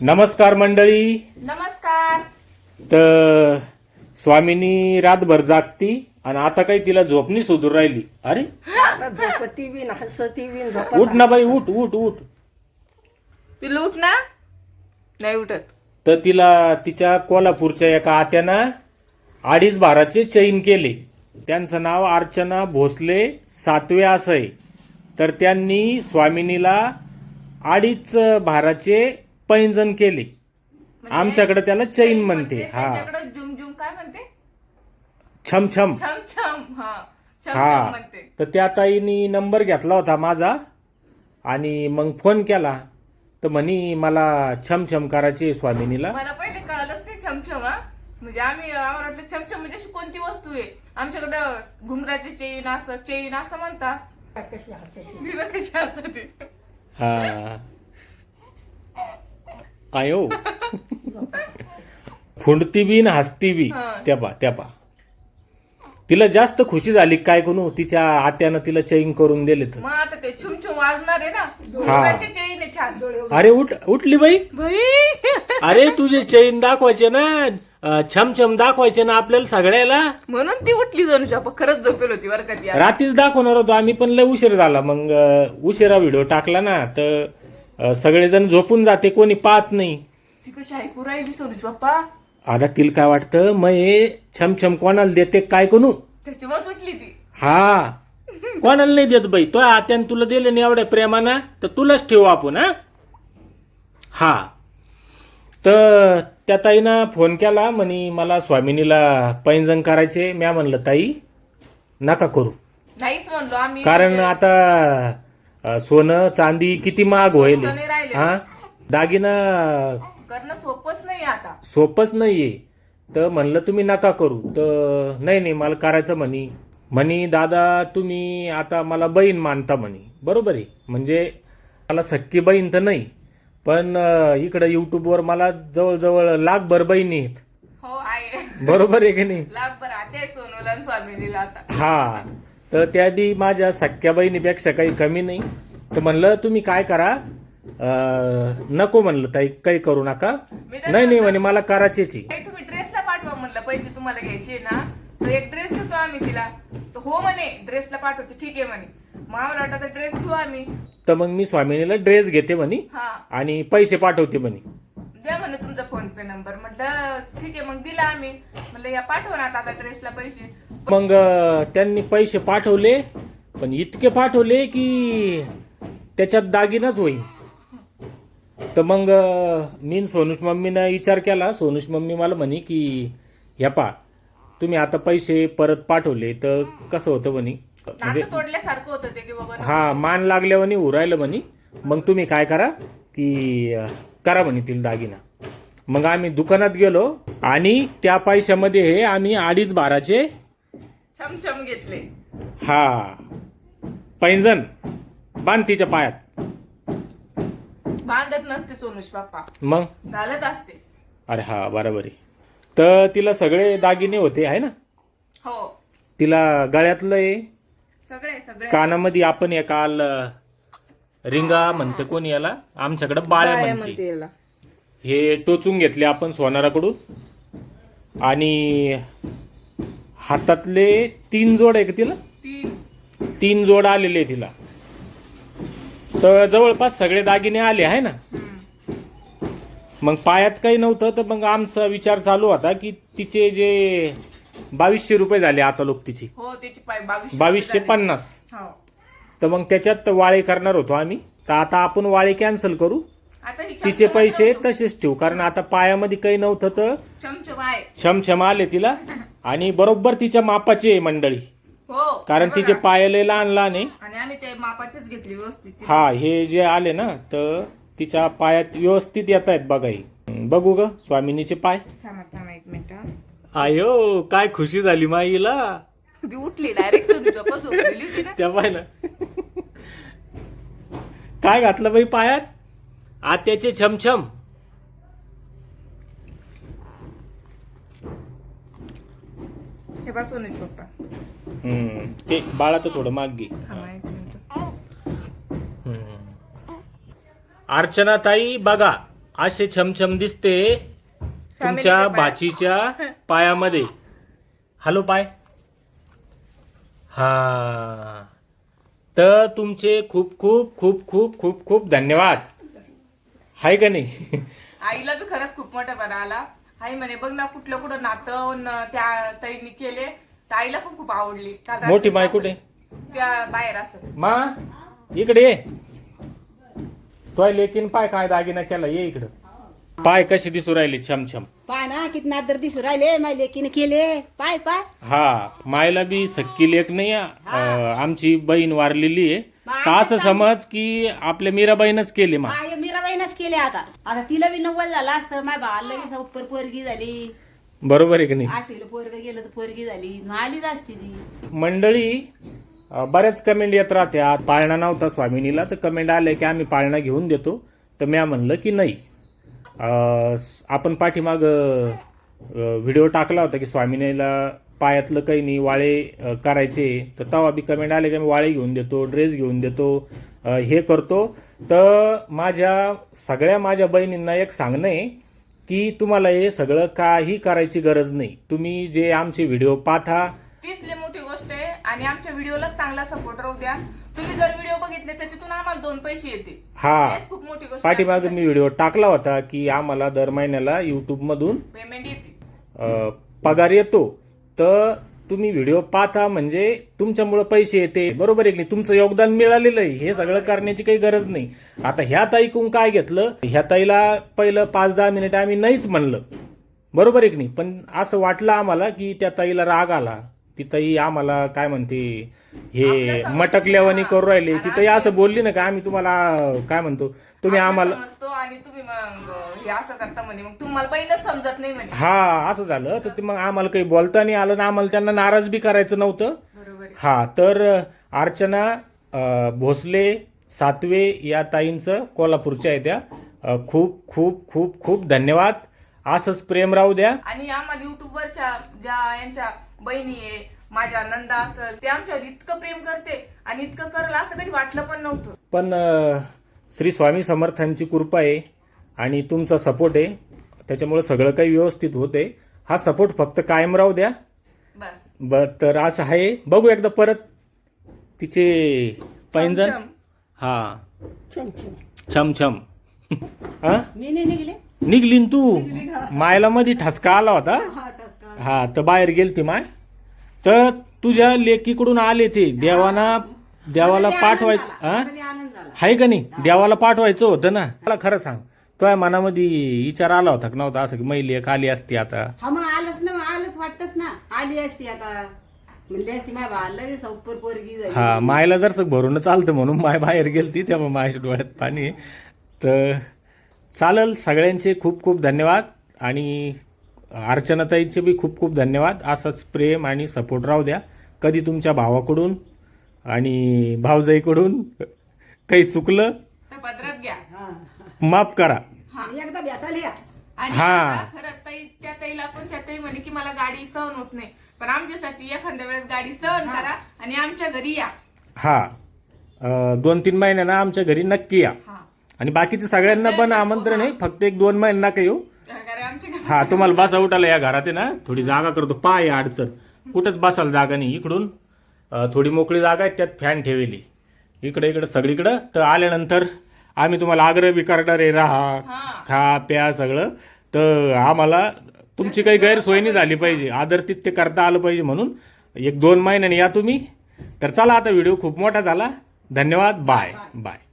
नमस्कार मंडळी. नमस्कार. तर स्वामीनी रातभर जागती आणि आता काही तिला झोपणी सुधूर राहिली. अरे? झोपती बिन हसती बिन उठ ना बाई उठ उठ उठ. पिल्लू उठ ना? नाही उठत. तर तिला तिच्या कोल्हापूरच्या एका आत्यानं अडीच बाराचे चैन केले. त्यांचं नाव अर्चना भोसले सातवे असं आहे. तर त्यांनी स्वामिनीला अडीच भाराचे पैंजण केले. आमच्याकडे त्याला चैन म्हणते. हा. त्यांच्याकडे जुम जुम काय म्हणते? छम छम. छम छम हा. छम छम हा. म्हणते. तर त्या ताईनी नंबर घेतला होता माझा आणि मग फोन केला. तर म्हणी मला छम छम करायचे स्वामिनीला. मला पहिले कळालंच नाही छमछम हा. म्हणजे आम्ही आम्हाला वाटलं छमछम म्हणजे अशी कोणती वस्तू आहे? आमच्याकडं घुंगराचे चेन असं चेन असं म्हणता कशी हसती तिला कशी असतं हा. आयो फुंडती बी न हसती बी. त्या पा त्या पा. तिला जास्त खुशी झाली काय कोणू? तिच्या आत्यानं तिला चैन करून दिले तर. मग आता ते छुम वाजणार आहे ना? घुंगराचे चेन आहे छान अरे उठ उठली बाई. अरे तुझे चैन दाखवायचे ना? अं, छम छम दाखवायचे ना आपल्याला सगळ्याला? म्हणून ती उठली जणूच्या खरंच झोपेल होती बरं का ती. रात्रीच दाखवणार होतो. आम्ही पण लय उशीर झाला. मग अं, उशिरा व्हिडिओ टाकला ना तर सगळेजण झोपून जाते कोणी पाहत नाही. ती कशी ऐकू राहिली सोनूच बाप्पा आता तिला काय वाटतं मग हे छम छम कोणाला देते काय कोणू त्याच्यामुळे ती. हा. कोणाला नाही देत बाई तो आत्याने तुला दिले नाही एवढ्या प्रेमानं तर तुलाच ठेवू आपण हा? हा. तर त्या ताईनं फोन केला म्हणे मला स्वामिनीला पैंजण करायचे. म्या म्हणलं ताई नका करू. नाहीच म्हणलो आम्ही. कारण आता अ, सोनं चांदी किती महाग होईल? स्वस्त नाही राहिले. हा? दागिना करणं सोपंच नाही आता. सोपच नाहीये. तर म्हणलं तुम्ही नका करू. तर नाही नाही मला करायचं म्हणे. म्हणे दादा तुम्ही आता मला बहीण मानता म्हणे. बरोबर आहे. म्हणजे मला सख्खी बहीण तर नाही पण अ, इकडं युट्यूबवर मला जवळजवळ लाखभर बहिणी आहेत. हो आहे. बरोबर आहे की नाही? लाख बरं आता सोनूला आणि स्वामिनीला आता. हा. तर त्या बी माझ्या सख्या बहिणीपेक्षा काही कमी नाही. तर म्हणलं तुम्ही काय करा? नको म्हणलं ताई काही करू नका. तर नाही नाही म्हणे मला. काही तुम्ही ड्रेसला पाठवा म्हणलं पैसे तुम्हाला घ्यायचे ना. तर एक ड्रेस घेतो आम्ही तिला. तर हो म्हणे ड्रेसला पाठवते ठीक आहे म्हणे. मग आम्हाला वाटतं आता ड्रेस घेऊ आम्ही. तर मग मी स्वामिनीला ड्रेस घेते म्हणे हा. आणि पैसे पाठवते म्हणे. द्या म्हणलं तुमचा फोन पे नंबर. म्हटलं ठीक आहे मग दिला आम्ही. म्हणलं या पाठवा ना आता आता ड्रेसला पैसे. मग त्यांनी पैसे पाठवले पण इतके पाठवले की त्याच्यात दागिनाच होईल तर मग मी न सोनूश मम्मीनं विचार केला. सोनूश मम्मी मला म्हणे की ह्या पा तुम्ही आता पैसे परत पाठवले तर कसं होतं म्हणे? म्हणजे नातं तोडल्यासारखं होतं ते की बाबा हा मान लागल्यावानी उरायलं म्हणे. मग तुम्ही काय करा की करा म्हणे तिला दागिना. मग आम्ही दुकानात गेलो आणि त्या पैशामध्ये हे आम्ही अडीच बाराचे छमछम घेतले. हा. पैंजण बांध तिच्या पायात. बांधत नसते सोनूश बाप्पा. मग? घालत असते. अरे हा बरोबर. आहे तर तिला सगळे दागिने होते आहे ना? हो. तिला गळ्यातलं आहे सगळे सगळे. कानामध्ये आपण या काल अं, रिंगा म्हणते कोणी याला? आमच्याकडे बाळ्या म्हणते. हे टोचून घेतले आपण सोनाराकडून. आणि हातातले तीन जोड आहे का तिला? तीन. जोड आलेले तिला. तर जवळपास सगळे दागिने आले आहे ना. मग पायात काही नव्हतं तर मग आमचा विचार चालू होता की तिचे जे बावीसशे रुपये झाले आता लोक तिचे हो पाय बावीसशे पन्नास. हो. तर मग त्याच्यात वाळे करणार होतो आम्ही. तर आता आपण वाळे कॅन्सल करू. तिचे पैसे. तसेच ठेवू कारण आता पायामध्ये काही नव्हतं तर छमछम आले तिला. आणि बरोबर तिच्या मापाची आहे मंडळी. हो कारण तिचे. पाय लय लहान लहान आहे. आणि आम्ही ते मापाचेच घेतले व्यवस्थित हा हे जे आले ना तर तिच्या पायात व्यवस्थित येत आहेत बघा हे. बघू ग स्वामिनीचे पाय. थांबा थांबा एक मिनिट. आयो काय खुशी झाली माईला ती उठली डायरेक्ट झोपलेली होती ना. त्या पाय ना काय घातलं बाई पायात? आत्याचे छमछम. हे बा सोनूच पप्पा हम्म, ते बाळा तर थोडं माग. घे थांबा एक मिनिट. अर्चना ताई बघा असे छमछम दिसते तुमच्या पाय. बाचीच्या पायामध्ये. हॅलो पाय. हा. तर तुमचे खूप खूप खूप खूप खूप खूप धन्यवाद. हाय का नाही? आईला बी खरंच खूप मोठा बरा आला. आई म्हणे बघ ना कुठलं कुठं नातं न त्या ताईने केले. तर आईला पण खूप आवडली. काल रात्री मोठी बाई कुठे? त्या बाहेर असत मा इकडे ये. तोय लेकीन पाय काय दागिना केला ये इकडं. पाय कशी दिसू राहिली छमछम पाय ना किती नादर दिसू राहिले माय लेकीने केले. पाय पाय. हा मायला बी सक्की लेख नाही अं, आमची बहीण वारलेली आहे. तर असं समज की आपल्या मीराबाईनच केले मा. माय मीराबाईनच केले आता. आता तिला बी नव्वद झालं असतं. माय भावाला लगेच उपर पोरगी झाली. बरोबर आहे की नाही? आठवीला पोरग गेलं तर पोरगी झाली. आलीच असती ती. मंडळी अं, बऱ्याच कमेंट येत राहत्या पाळणा नव्हता स्वामिनीला तर कमेंट आले की आम्ही पाळणा घेऊन देतो. तर म्या म्हणलं की नाही. अं, स- आपण पाठीमाग व्हिडिओ टाकला होता की स्वामिनीला पायातलं काही नाही वाळे अं, करायचे. तर तेव्हा बी कमेंट आले की मी वाळे घेऊन देतो ड्रेस घेऊन देतो अं, हे करतो. तर माझ्या सगळ्या माझ्या बहिणींना एक सांगणं आहे की तुम्हाला हे सगळं काही करायची गरज नाही. तुम्ही जे आमचे व्हिडिओ पाहता तीच लई मोठी गोष्ट आहे आणि आमच्या व्हिडिओला चांगला सपोर्ट राहू द्या. तुम्ही जर व्हिडिओ बघितले त्याच्यातून आम्हाला दोन पैसे येतील. हा. खूप मोठी गोष्ट पाठीमाग मी व्हिडिओ टाकला होता की आम्हाला दर महिन्याला युट्यूब मधून पेमेंट येते. अ, पगार येतो. तर तुम्ही व्हिडिओ पाहता म्हणजे तुमच्यामुळे पैसे येते. बरोबर आहे की नाही? तुमचं योगदान मिळालेलं आहे. हे सगळं करण्याची काही गरज नाही. आता ह्या ताईकून काय घेतलं? ह्या ताईला पहिलं पाच दहा मिनिट आम्ही नाहीच म्हणलं. बरोबर आहे की नाही? पण असं वाटलं आम्हाला की त्या ताईला राग आला. ती ताई आम्हाला काय म्हणते? हे मटकल्यावानी. करू राहिले. ती ताई असं बोलली ना का आम्ही तुम्हाला काय म्हणतो तुम्ही आम्हाला समजतो आणि तुम्ही मग हे असं करता म्हणे. मग तुम्हाला बहीणच समजत नाही म्हणे. हा असं झालं. तर ते मग आम्हाला काही बोलता नाही आलं ना आम्हाला त्यांना नाराज बी करायचं नव्हतं. बरोबर आहे. हा तर अर्चना अ, भोसले सातवे या ताईंचं कोल्हापूरच्या आहे त्या. अ, खूप खूप खूप खूप धन्यवाद. असंच प्रेम राहू द्या. आणि आम्हाला युट्यूबवरच्या ज्या यांच्या बहिणी आहे माझ्या नंदा असेल ते आमच्यावर इतकं प्रेम करते आणि इतकं करल असं कधी वाटलं पण नव्हतं. पण अ, श्री स्वामी समर्थांची कृपा आहे आणि तुमचा सपोर्ट आहे. त्याच्यामुळे सगळं काही व्यवस्थित होते हा सपोर्ट फक्त कायम राहू द्या. बस. ब तर असं आहे. बघू एकदा परत तिचे पैंजण. हा. चमचम. छम छम हा? मी नाही निघले. निघलीन तू. मायला मध्ये ठसका आला होता. हा तर बाहेर गेलती माय. तर तुझ्या लेकीकडून आले ते. देवाना देवाला पाठवायचं हा? हाय का नाही? देवाला पाठवायचं होतं ना. मला खरं सांग तुझ्या मनामध्ये विचार आला होता का नव्हता? असं की मैली एक आली असती आता. हा मग आलंच ना आलंच वाटतच ना. आली असती आता. म्हणली असती माय उपर पोरगी झाली. हा मायला जर भरून चालतं म्हणून माय बाहेर गेलती तेव्हा मायच्या डोळ्यात पाणी आहे. तर चालेल सगळ्यांचे खूप खूप धन्यवाद. आणि अर्चनाताईचे बी खूप खूप धन्यवाद. असंच प्रेम आणि सपोर्ट राहू द्या. कधी तुमच्या भावाकडून आणि भावजाईकडून काही चुकलं तर पदरात घ्या. हा. माफ करा. एकदा भेटायला या. आणि हा. आता खरंच ताई त्या ताईला पण त्या ताई म्हणे की मला गाडी सहन होत नाही. पण आमच्यासाठी एखाद्या वेळेस गाडी सहन करा आणि आमच्या घरी या. हा. अं, दोन तीन महिन्यानं आमच्या घरी नक्की या. हा. आणि बाकीच्या सगळ्यांना पण आमंत्रण आहे. फक्त एक दोन महिने नका येऊ? हा तुम्हाला बसा उठाला या घरात आहे ना? थोडी जागा करतो. पाय अडचण. कुठंच बसायला जागा नाही. इकडून थोडी मोकळी जागा आहे त्यात फॅन ठेवली इकडे इकडे सगळीकडं. तर आल्यानंतर आम्ही तुम्हाला आग्रह बी करणार आहे राहा. खा प्या सगळं. तर आम्हाला तुमची काही गैरसोय नाही झाली पाहिजे. आदरतीत ते करता आलं पाहिजे म्हणून एक दोन महिन्याने या तुम्ही. तर चला आता व्हिडिओ खूप मोठा झाला. धन्यवाद. बाय. बाय.